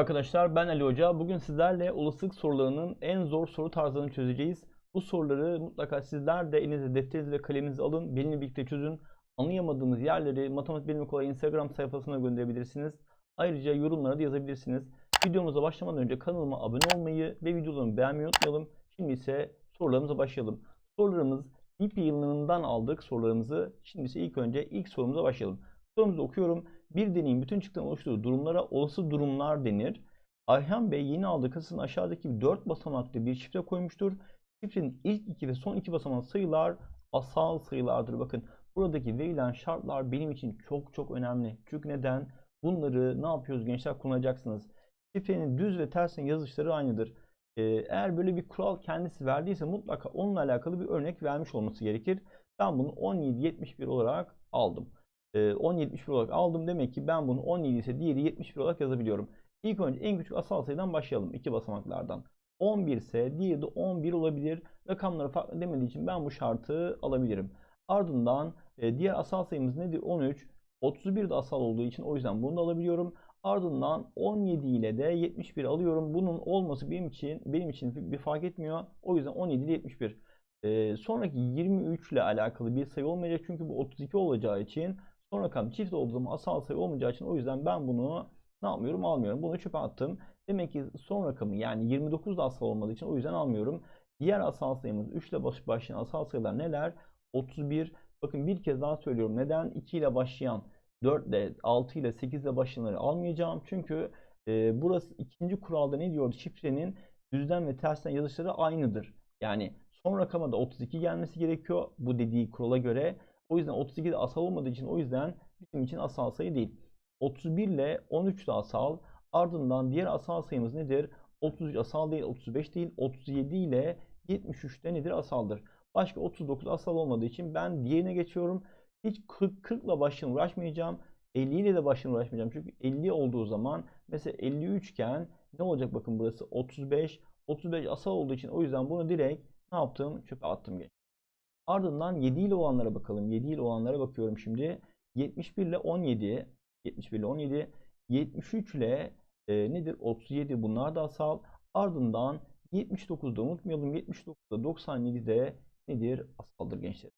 arkadaşlar ben Ali Hoca. Bugün sizlerle olasılık sorularının en zor soru tarzlarını çözeceğiz. Bu soruları mutlaka sizler de elinize defterinizi ve kaleminizi alın. Benimle birlikte çözün. Anlayamadığınız yerleri Matematik Bilimi Kolay Instagram sayfasına gönderebilirsiniz. Ayrıca yorumlara da yazabilirsiniz. Videomuza başlamadan önce kanalıma abone olmayı ve videolarımı beğenmeyi unutmayalım. Şimdi ise sorularımıza başlayalım. Sorularımız BIP yayınlarından aldık sorularımızı. Şimdi ise ilk önce ilk sorumuza başlayalım. Sorumuzu okuyorum. Bir deneyin bütün çıktıktan oluşturduğu durumlara olası durumlar denir. Ayhan Bey yeni aldığı kasasını aşağıdaki 4 basamaklı bir şifre koymuştur. Şifrenin ilk iki ve son iki basamak sayılar asal sayılardır. Bakın buradaki verilen şartlar benim için çok çok önemli. Çünkü neden? Bunları ne yapıyoruz gençler kullanacaksınız. Şifrenin düz ve tersine yazışları aynıdır. Ee, eğer böyle bir kural kendisi verdiyse mutlaka onunla alakalı bir örnek vermiş olması gerekir. Ben bunu 1771 olarak aldım. 1071 ee, olarak aldım. Demek ki ben bunu 17 ise diğeri 71 olarak yazabiliyorum. İlk önce en küçük asal sayıdan başlayalım. iki basamaklardan. 11 ise diğeri de 11 olabilir. Rakamları farklı demediği için ben bu şartı alabilirim. Ardından diğer asal sayımız nedir? 13. 31 de asal olduğu için o yüzden bunu da alabiliyorum. Ardından 17 ile de 71 alıyorum. Bunun olması benim için benim için bir fark etmiyor. O yüzden 17 ile 71. Ee, sonraki 23 ile alakalı bir sayı olmayacak çünkü bu 32 olacağı için son rakam çift olduğu zaman asal sayı olmayacağı için o yüzden ben bunu ne yapmıyorum almıyorum. Bunu çöpe attım. Demek ki son rakamı yani 29 da asal olmadığı için o yüzden almıyorum. Diğer asal sayımız 3 ile baş, başlayan asal sayılar neler? 31. Bakın bir kez daha söylüyorum. Neden 2 ile başlayan 4 ile 6 ile 8 ile başlayanları almayacağım. Çünkü e, burası ikinci kuralda ne diyor? Şifrenin düzden ve tersten yazışları aynıdır. Yani son rakama da 32 gelmesi gerekiyor bu dediği kurala göre. O yüzden 32 de asal olmadığı için o yüzden bizim için asal sayı değil. 31 ile 13 de asal. Ardından diğer asal sayımız nedir? 33 asal değil, 35 değil, 37 ile 73 de nedir? Asaldır. Başka 39 asal olmadığı için ben diğerine geçiyorum. Hiç 40, 40 ile baştan uğraşmayacağım. 50 ile de baştan uğraşmayacağım. Çünkü 50 olduğu zaman mesela 53 iken ne olacak bakın burası 35. 35 asal olduğu için o yüzden bunu direkt ne yaptım? Çöpe attım. Geç. Ardından 7 ile olanlara bakalım. 7 ile olanlara bakıyorum şimdi. 71 ile 17. 71 ile 17. 73 ile e, nedir? 37 bunlar da asal. Ardından 79'da unutmayalım. 79'da 97'de nedir? Asaldır gençler.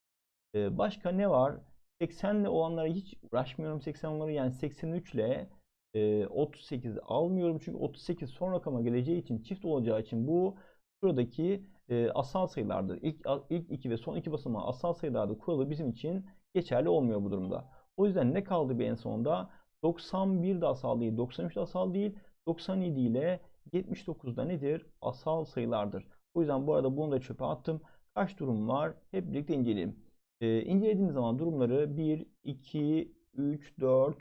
E, başka ne var? 80 ile olanlara hiç uğraşmıyorum. 80'ları yani 83 ile e, 38 almıyorum. Çünkü 38 son rakama geleceği için çift olacağı için bu şuradaki e, asal sayılardır. İlk, ilk iki ve son iki basamağı asal sayılardır kuralı bizim için geçerli olmuyor bu durumda. O yüzden ne kaldı bir en sonunda? 91 de asal değil, 93 de asal değil, 97 ile 79'da nedir? Asal sayılardır. O yüzden bu arada bunu da çöpe attım. Kaç durum var? Hep birlikte inceleyelim. Ee, incelediğimiz zaman durumları 1, 2, 3, 4,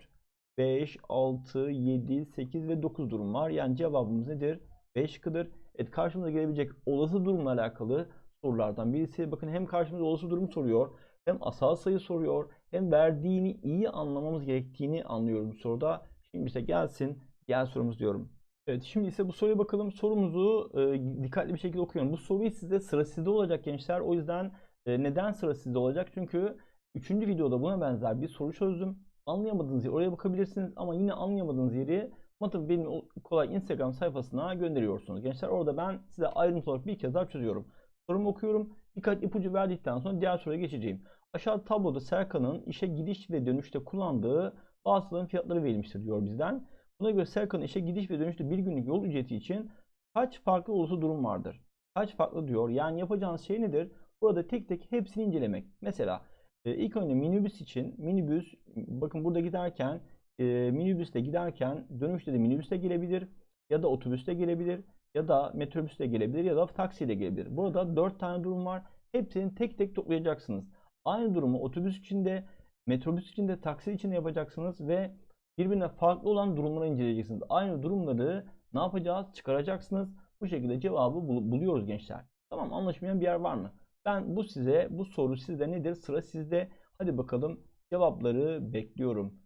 5, 6, 7, 8 ve 9 durum var. Yani cevabımız nedir? 5 şıkkıdır. Evet karşımıza gelebilecek olası durumla alakalı sorulardan birisi. Bakın hem karşımıza olası durum soruyor, hem asal sayı soruyor, hem verdiğini iyi anlamamız gerektiğini anlıyorum bu soruda. Şimdi ise gelsin, gel sorumuz diyorum. Evet şimdi ise bu soruya bakalım. Sorumuzu e, dikkatli bir şekilde okuyorum. Bu soruyu sizde sıra sizde olacak gençler. O yüzden e, neden sıra sizde olacak? Çünkü 3. videoda buna benzer bir soru çözdüm. Anlayamadığınız yeri oraya bakabilirsiniz ama yine anlayamadığınız yeri Matematik benim kolay Instagram sayfasına gönderiyorsunuz. Gençler orada ben size ayrıntılı olarak bir kez daha çözüyorum. Sorumu okuyorum. Birkaç ipucu verdikten sonra diğer soruya geçeceğim. Aşağı tabloda Serkan'ın işe gidiş ve dönüşte kullandığı bazılarının fiyatları verilmiştir diyor bizden. Buna göre Serkan'ın işe gidiş ve dönüşte bir günlük yol ücreti için kaç farklı olası durum vardır? Kaç farklı diyor. Yani yapacağınız şey nedir? Burada tek tek hepsini incelemek. Mesela e, ilk önce minibüs için minibüs bakın burada giderken e, minibüste giderken dönüşte de minibüste gelebilir ya da otobüste gelebilir ya da metrobüste gelebilir ya da taksiyle gelebilir. Burada 4 tane durum var. Hepsini tek tek toplayacaksınız. Aynı durumu otobüs içinde, metrobüs içinde, taksi içinde yapacaksınız ve birbirine farklı olan durumları inceleyeceksiniz. Aynı durumları ne yapacağız? Çıkaracaksınız. Bu şekilde cevabı bul buluyoruz gençler. Tamam anlaşmayan bir yer var mı? Ben bu size, bu soru sizde nedir? Sıra sizde. Hadi bakalım cevapları bekliyorum.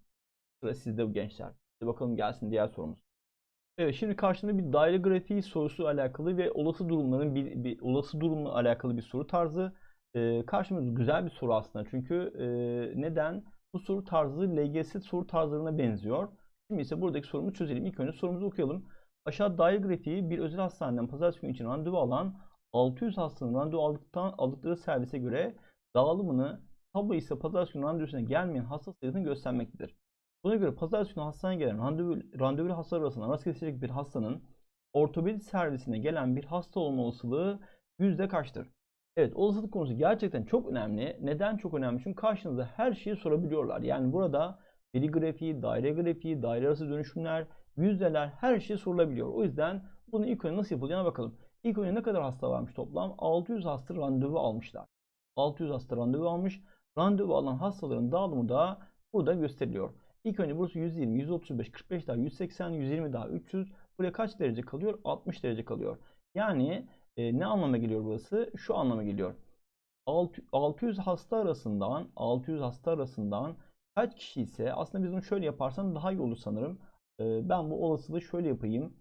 Sıra sizde bu gençler. Hadi bakalım gelsin diğer sorumuz. Evet şimdi karşımda bir daire grafiği sorusu alakalı ve olası durumların bir, bir olası durumla alakalı bir soru tarzı. Ee, karşımızda güzel bir soru aslında. Çünkü e, neden? Bu soru tarzı LGS soru tarzlarına benziyor. Şimdi ise buradaki sorumuzu çözelim. İlk önce sorumuzu okuyalım. Aşağı daire grafiği bir özel hastaneden pazartesi günü için randevu alan 600 hastanın randevu aldıktan aldıkları servise göre dağılımını tablo ise pazartesi günü randevusuna gelmeyen hasta sayısını göstermektedir. Buna göre pazartesi günü hastaneye gelen randevu, randevulu hastalar arasında rastgele seçilecek bir hastanın ortopedi servisine gelen bir hasta olma olasılığı yüzde kaçtır? Evet olasılık konusu gerçekten çok önemli. Neden çok önemli? Çünkü karşınıza her şeyi sorabiliyorlar. Yani burada veri grafiği, daire grafiği, daire arası dönüşümler, yüzdeler her şey sorulabiliyor. O yüzden bunu ilk önce nasıl yapılacağına bakalım. İlk önce ne kadar hasta varmış toplam? 600 hasta randevu almışlar. 600 hasta randevu almış. Randevu alan hastaların dağılımı da burada gösteriliyor. İlk önce burası 120, 135, 45 daha 180, 120 daha 300. Buraya kaç derece kalıyor? 60 derece kalıyor. Yani e, ne anlama geliyor burası? Şu anlama geliyor. 600 hasta arasından 600 hasta arasından kaç kişi ise aslında biz bunu şöyle yaparsam daha iyi olur sanırım. E, ben bu olasılığı şöyle yapayım.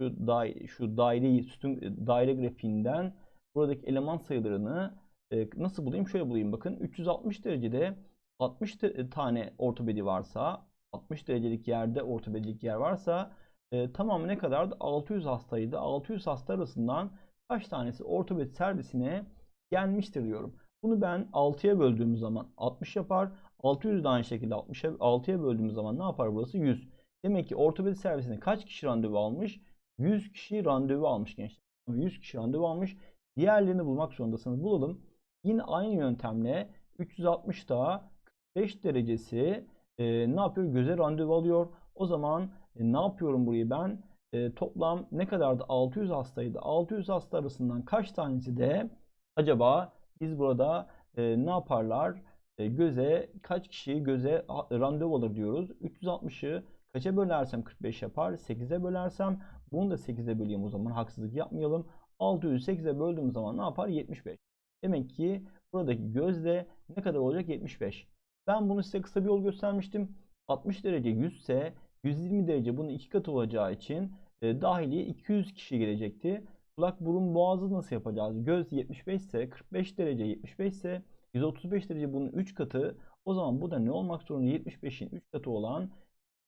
Şu daire, şu daireyi sütun daire grafiğinden buradaki eleman sayılarını e, nasıl bulayım? Şöyle bulayım bakın. 360 derecede 60 tane ortopedi varsa 60 derecelik yerde ortopedilik yer varsa e, tamamı ne kadardı? 600 hastaydı. 600 hasta arasından kaç tanesi ortopedi servisine gelmiştir diyorum. Bunu ben 6'ya böldüğüm zaman 60 yapar. 600 de aynı şekilde 60'a 6'ya böldüğümüz zaman ne yapar burası? 100. Demek ki ortopedi servisine kaç kişi randevu almış? 100 kişi randevu almış gençler. 100 kişi randevu almış. Diğerlerini bulmak zorundasınız. Bulalım. Yine aynı yöntemle 360 daha 45 derecesi e, ne yapıyor? Göze randevu alıyor. O zaman e, ne yapıyorum burayı ben? E, toplam ne kadardı? 600 hastaydı. 600 hasta arasından kaç tanesi de acaba biz burada e, ne yaparlar? E, göze kaç kişi göze randevu alır diyoruz. 360'ı kaça bölersem 45 yapar. 8'e bölersem bunu da 8'e böleyim o zaman haksızlık yapmayalım. 600'ü 8'e böldüğüm zaman ne yapar? 75. Demek ki buradaki gözde ne kadar olacak? 75. Ben bunu size kısa bir yol göstermiştim. 60 derece 100 ise 120 derece bunun iki katı olacağı için e, dahiliye 200 kişi gelecekti. Kulak burun boğazı nasıl yapacağız? Göz 75 ise 45 derece 75 ise 135 derece bunun 3 katı. O zaman bu da ne olmak zorunda? 75'in 3 katı olan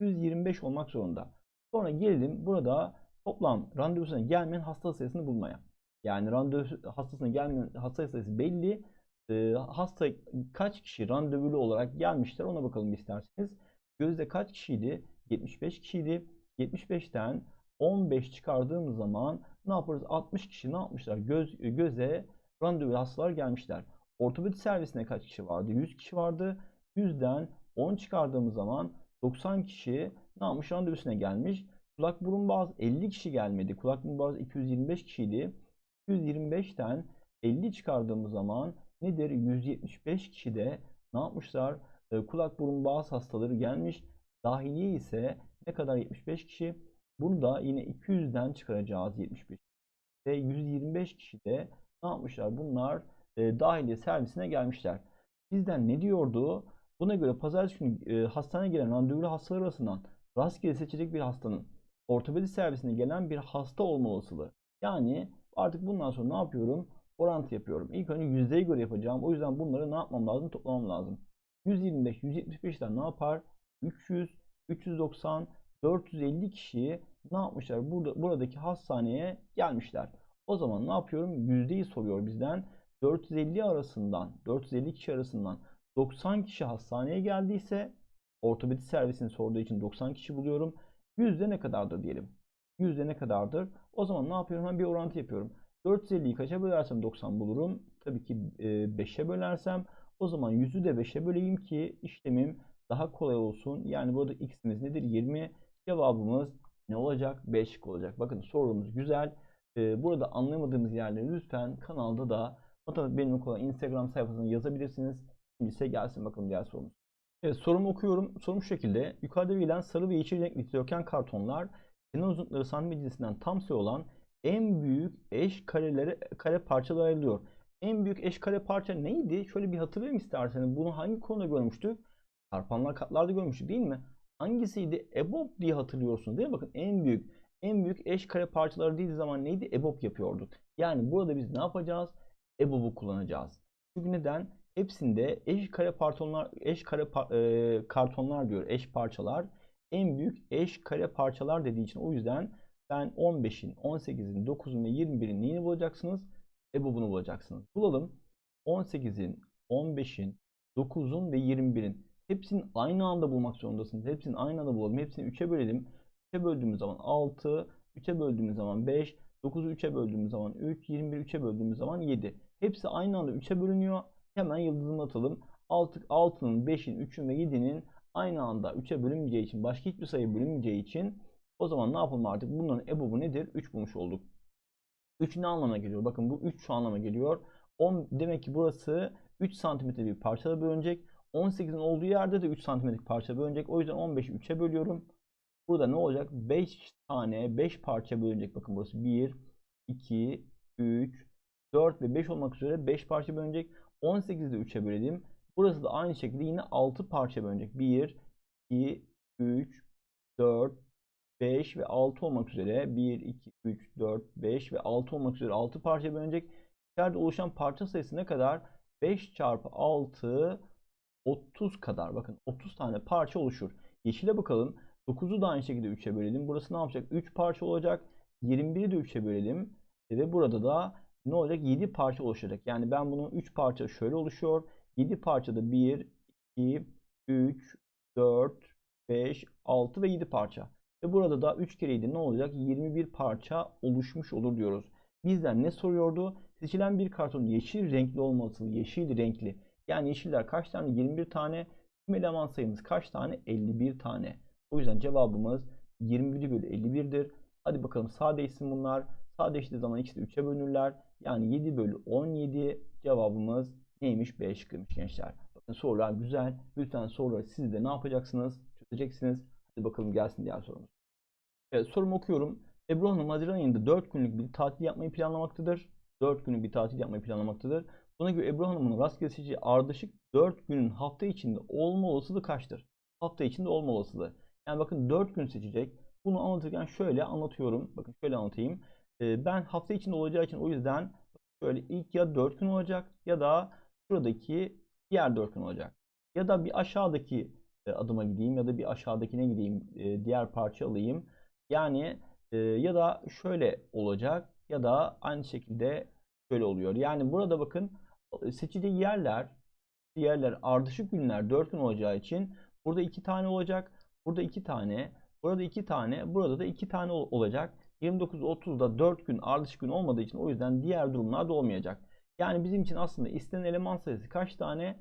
125 olmak zorunda. Sonra gelelim burada toplam randevusuna gelmeyen hasta sayısını bulmaya. Yani randevu hastasına gelmeyen hasta sayısı belli. E, hasta kaç kişi randevulu olarak gelmişler ona bakalım isterseniz. Gözde kaç kişiydi? 75 kişiydi. 75'ten 15 çıkardığımız zaman ne yaparız? 60 kişi ne yapmışlar? Göz, göze randevu hastalar gelmişler. Ortopedi servisine kaç kişi vardı? 100 kişi vardı. 100'den 10 çıkardığımız zaman 90 kişi ne yapmış? Randevusuna gelmiş. Kulak burun boğaz 50 kişi gelmedi. Kulak burun boğaz 225 kişiydi. 225'ten 50 çıkardığımız zaman nedir? 175 kişi de ne yapmışlar? E, kulak burun boğaz hastaları gelmiş. Dahiliye ise ne kadar 75 kişi? Bunu da yine 200'den çıkaracağız 75. Ve 125 kişi de ne yapmışlar? Bunlar e, dahiliye servisine gelmişler. Bizden ne diyordu? Buna göre pazartesi günü e, hastaneye gelen randevulu hastalar arasından rastgele seçecek bir hastanın ortopedi servisine gelen bir hasta olma olasılığı. Yani artık bundan sonra ne yapıyorum? Orantı yapıyorum. İlk önce yüzdeye göre yapacağım. O yüzden bunları ne yapmam lazım? Toplamam lazım. 125, 175'ten ne yapar? 300, 390, 450 kişiyi ne yapmışlar? Burada, buradaki hastaneye gelmişler. O zaman ne yapıyorum? Yüzdeyi soruyor bizden. 450 arasından, 450 kişi arasından 90 kişi hastaneye geldiyse ortopedi servisini sorduğu için 90 kişi buluyorum. Yüzde ne kadardır diyelim. Yüzde ne kadardır? O zaman ne yapıyorum? Ben bir orantı yapıyorum. 450'yi kaça bölersem 90 bulurum. Tabii ki 5'e bölersem o zaman 100'ü de 5'e böleyim ki işlemim daha kolay olsun. Yani burada x'imiz nedir? 20. Cevabımız ne olacak? 5 olacak. Bakın sorumuz güzel. Burada anlamadığımız yerleri lütfen kanalda da Matematik Benim Okulu Instagram sayfasına yazabilirsiniz. Şimdi ise gelsin bakalım diğer sorumuz. Evet sorumu okuyorum. Sorum şu şekilde. Yukarıda verilen sarı ve yeşil renkli dikdörtgen kartonlar kenar uzunlukları santimetre cinsinden tam sayı olan en büyük eş karelere kare parçalara ayrılıyor. En büyük eş kare parça neydi? Şöyle bir hatırlayayım isterseniz. Bunu hangi konuda görmüştük? Çarpanlar katlarda görmüştük değil mi? Hangisiydi? EBOB diye hatırlıyorsunuz değil mi? Bakın en büyük en büyük eş kare parçaları dediği zaman neydi? EBOB yapıyorduk. Yani burada biz ne yapacağız? EBOB'u kullanacağız. Çünkü neden? Hepsinde eş kare partonlar eş kare e, kartonlar diyor. Eş parçalar. En büyük eş kare parçalar dediği için o yüzden ben 15'in, 18'in, 9'un ve 21'in neyini bulacaksınız? EBOB'unu bulacaksınız. Bulalım. 18'in, 15'in, 9'un ve 21'in hepsini aynı anda bulmak zorundasınız. Hepsini aynı anda bulalım. Hepsini 3'e bölelim. 3'e böldüğümüz zaman 6, 3'e böldüğümüz zaman 5, 9'u 3'e böldüğümüz zaman 3, 21'i 3'e böldüğümüz zaman 7. Hepsi aynı anda 3'e bölünüyor. Hemen yıldızını atalım. 6, 6'nın, 5'in, 3'ün ve 7'nin aynı anda 3'e bölünmeyeceği için, başka hiçbir sayı bölünmeyeceği için o zaman ne yapalım artık? Bunların EBOB'u nedir? 3 bulmuş olduk. 3 ne anlama geliyor? Bakın bu 3 şu anlama geliyor. 10 demek ki burası 3 santimetre bir parçada bölünecek. 18'in olduğu yerde de 3 santimetrelik parça bölünecek. O yüzden 15'i 3'e bölüyorum. Burada ne olacak? 5 tane 5 parça bölünecek. Bakın burası 1, 2, 3, 4 ve 5 olmak üzere 5 parça bölünecek. 18'i de 3'e bölelim. Burası da aynı şekilde yine 6 parça bölünecek. 1, 2, 3, 4, 5 ve 6 olmak üzere 1, 2, 3, 4, 5 ve 6 olmak üzere 6 parça bölünecek. İçeride oluşan parça sayısı ne kadar? 5 çarpı 6 30 kadar. Bakın 30 tane parça oluşur. Yeşile bakalım. 9'u da aynı şekilde 3'e bölelim. Burası ne yapacak? 3 parça olacak. 21'i de 3'e bölelim. Ve burada da ne olacak? 7 parça oluşacak. Yani ben bunu 3 parça şöyle oluşuyor. 7 parçada 1, 2, 3, 4, 5, 6 ve 7 parça. Ve burada da 3 kere 7 ne olacak? 21 parça oluşmuş olur diyoruz. Bizden ne soruyordu? Seçilen bir karton yeşil renkli olması, yeşil renkli. Yani yeşiller kaç tane? 21 tane. Tüm eleman sayımız kaç tane? 51 tane. O yüzden cevabımız 21 bölü 51'dir. Hadi bakalım sadeleşsin bunlar. Sadeleştiği zaman ikisi de 3'e bölünürler. Yani 7 bölü 17 cevabımız neymiş? B şıkkıymış gençler. Bakın sorular güzel. Lütfen soruları siz de ne yapacaksınız? Çözeceksiniz. Hadi bakalım gelsin diğer sorumuz. Evet sorumu okuyorum. Ebru Hanım Haziran ayında 4 günlük bir tatil yapmayı planlamaktadır. 4 günlük bir tatil yapmayı planlamaktadır. Buna göre Ebru Hanım'ın rastgele seçeceği ardışık 4 günün hafta içinde olma olasılığı kaçtır? Hafta içinde olma olasılığı. Yani bakın 4 gün seçecek. Bunu anlatırken şöyle anlatıyorum. Bakın şöyle anlatayım. Ee, ben hafta içinde olacağı için o yüzden şöyle ilk ya 4 gün olacak ya da şuradaki diğer 4 gün olacak. Ya da bir aşağıdaki e, adıma gideyim ya da bir aşağıdakine gideyim. E, diğer parça alayım. Yani e, ya da şöyle olacak ya da aynı şekilde şöyle oluyor. Yani burada bakın seçeceği yerler yerler ardışık günler 4 gün olacağı için burada 2 tane olacak. Burada 2 tane. Burada 2 tane. Burada da 2 tane olacak. 29 30'da 4 gün ardışık gün olmadığı için o yüzden diğer durumlar da olmayacak. Yani bizim için aslında istenen eleman sayısı kaç tane?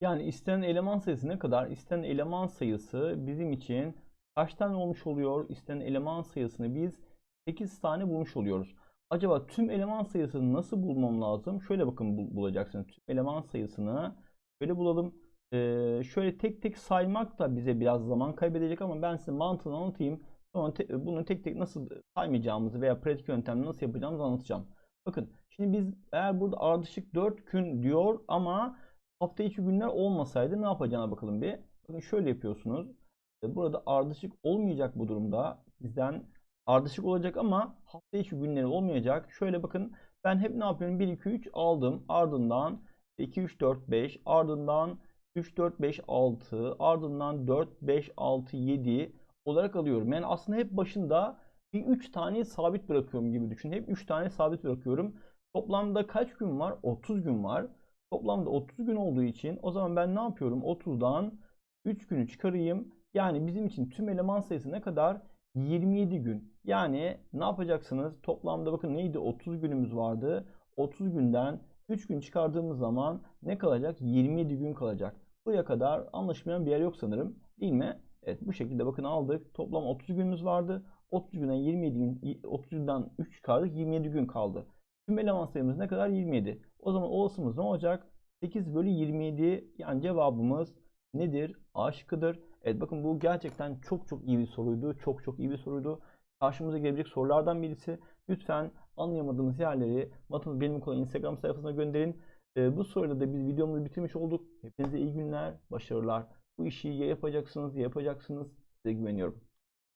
Yani istenen eleman sayısı ne kadar? İstenen eleman sayısı bizim için kaç tane olmuş oluyor? İstenen eleman sayısını biz 8 tane bulmuş oluyoruz. Acaba tüm eleman sayısını nasıl bulmam lazım? Şöyle bakın bul bulacaksınız. Tüm eleman sayısını şöyle bulalım. Ee, şöyle tek tek saymak da bize biraz zaman kaybedecek ama ben size mantığını anlatayım. Sonra te bunu tek tek nasıl saymayacağımızı veya pratik yöntemle nasıl yapacağımızı anlatacağım. Bakın şimdi biz eğer burada ardışık 4 gün diyor ama hafta içi günler olmasaydı ne yapacağına bakalım bir. Bakın şöyle yapıyorsunuz. Ee, burada ardışık olmayacak bu durumda. Bizden ardışık olacak ama hafta içi günleri olmayacak. Şöyle bakın ben hep ne yapıyorum? 1, 2, 3 aldım. Ardından 2, 3, 4, 5. Ardından 3, 4, 5, 6. Ardından 4, 5, 6, 7 olarak alıyorum. Yani aslında hep başında bir 3 tane sabit bırakıyorum gibi düşün. Hep 3 tane sabit bırakıyorum. Toplamda kaç gün var? 30 gün var. Toplamda 30 gün olduğu için o zaman ben ne yapıyorum? 30'dan 3 günü çıkarayım. Yani bizim için tüm eleman sayısı ne kadar? 27 gün. Yani ne yapacaksınız? Toplamda bakın neydi? 30 günümüz vardı. 30 günden 3 gün çıkardığımız zaman ne kalacak? 27 gün kalacak. Buraya kadar anlaşmayan bir yer yok sanırım. Değil mi? Evet bu şekilde bakın aldık. Toplam 30 günümüz vardı. 30 günden 27 gün 30 günden 3 çıkardık. 27 gün kaldı. Tüm eleman sayımız ne kadar? 27. O zaman olasımız ne olacak? 8 bölü 27 yani cevabımız nedir? A şıkkıdır. Evet bakın bu gerçekten çok çok iyi bir soruydu. Çok çok iyi bir soruydu. Karşımıza gelebilecek sorulardan birisi. Lütfen anlayamadığımız yerleri Matematik Benim Kolay Instagram sayfasına gönderin. Ee, bu soruyla da biz videomuzu bitirmiş olduk. Hepinize iyi günler, başarılar. Bu işi ya yapacaksınız ya yapacaksınız. Size güveniyorum.